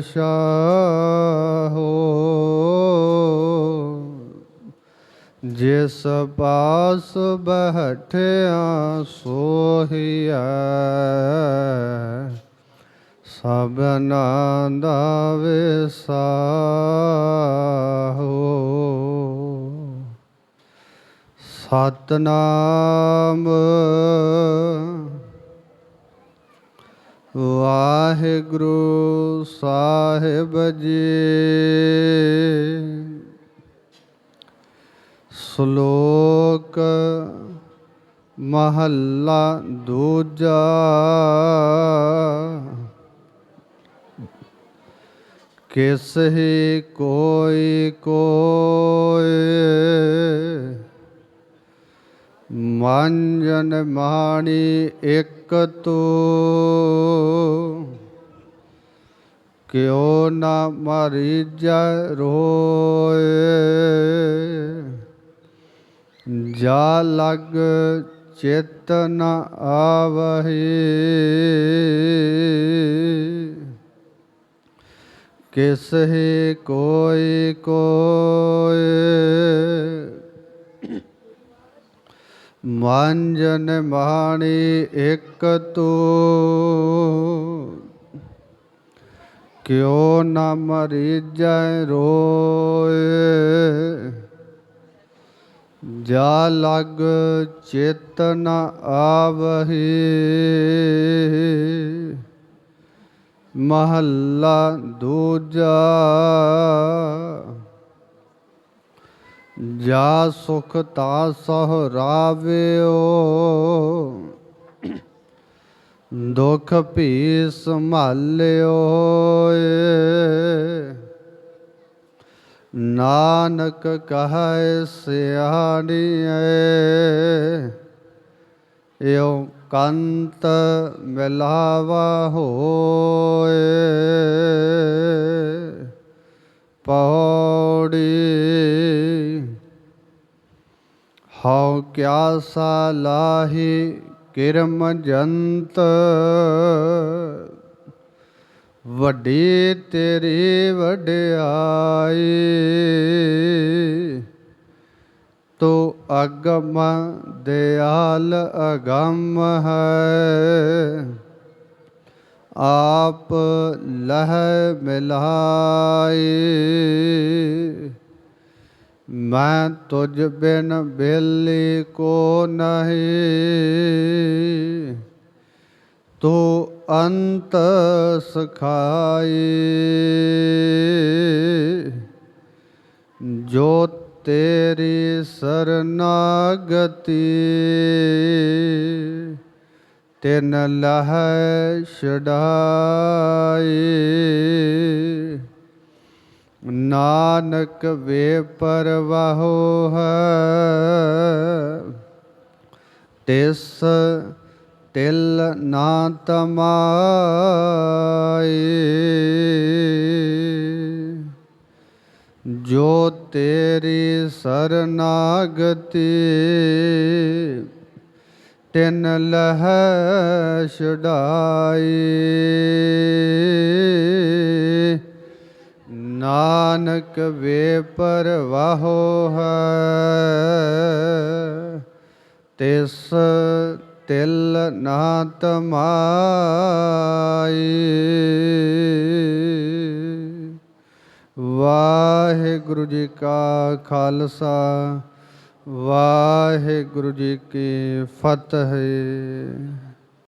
ਸ਼ਾਹੋ ਜਿਸ ਪਾਸ ਬਹਿਠਿਆ ਸੋਹੀਐ ਸਭਨਾ ਦਾ ਵਿਸਾਹੋ। ਸਤਨਾਮ ਵਾਹਿਗੁਰੂ ਸਾਹਿਬ ਜੀ ਸ਼ਲੋਕ ਮਹੱਲਾ ਦੂਜਾ। ਕਿਸ ਹੀ ਕੋਈ ਕੋਏ ਮੰਜਨ ਮਾਣੀ ਇੱਕ ਤੋ। ਕਿਉ ਨਾ ਮਰੀਜੈ ਰੋਏ। ਜਾ ਲਗ ਚਿਤ ਨ ਆਵਹੀ। ਕਿਸ ਹੀ ਕੋਈ ਕੋਏ ਮੰਜਨ ਮਾਣੀ ਇੱਕ ਤੂ। ਕਿਉ ਨਾ ਮਰੀਜੈ ਰੋਏ? ਜਾ ਲਗ ਚਿਤ ਨ ਆਵਹੀ। ਮਹੱਲਾ ਦੂਜਾ। ਜਾ ਸੁਖ ਤਾ ਸਹ ਰਾਵਿਓ। ਦੁਖ ਭੀ ਸੰਭਾਲਿਓ ਏ। ਨਾਨਕ ਕਹੈ ਸਿਆਣੀਏ ਏਉ ਕੰਤ ਮਿਲਾਵਾ ਹੋਏ ਪੌੜੀ, ਹਉ ਕਿਆ ਸਾਲਾਹੀ ਕਿਰਮ ਜੰਤ ਵੱਡੀ ਤੇਰੀ ਵਡਿਆਈ। ਤੋ ਅਗਮ ਦਿਆਲ ਅਗੰਮ ਹੈ ਆਪ ਲਹ ਮਿਲਾਈ। ਮੈਂ ਤੁਝ ਬਿਨ ਬੇਲੀ ਕੋ ਨਹੀਂ, ਤੂੰ ਅੰਤ ਸਖਾਈ। ਜੋ ਤੇਰੀ ਸਰਨਾਗਤੀ, ਤਿਨ ਲਹ ਛਡਾਈ। ਨਾਨਕ ਵੇ ਪਰਵਾਹੋ ਹੈ ਤਿਸ ਤਿਲ ਨਾ ਤਮਾਈ ਜੋ ਤੇਰੀ ਸਰਨਾਗਤੀ ਤਿਨ ਲਹ ਛਡਾਈ। ਨਾਨਕ ਵੇ ਪਰਵਾਹੋ ਹੈ, ਤਿਸ ਤਿਲ ਨਾ ਤਮਾਈ। ਵਾਹਿਗੁਰੂ ਜੀ ਕਾ ਖਾਲਸਾ, ਵਾਹਿਗੁਰੂ ਜੀ ਕੀ ਫਤਿਹ।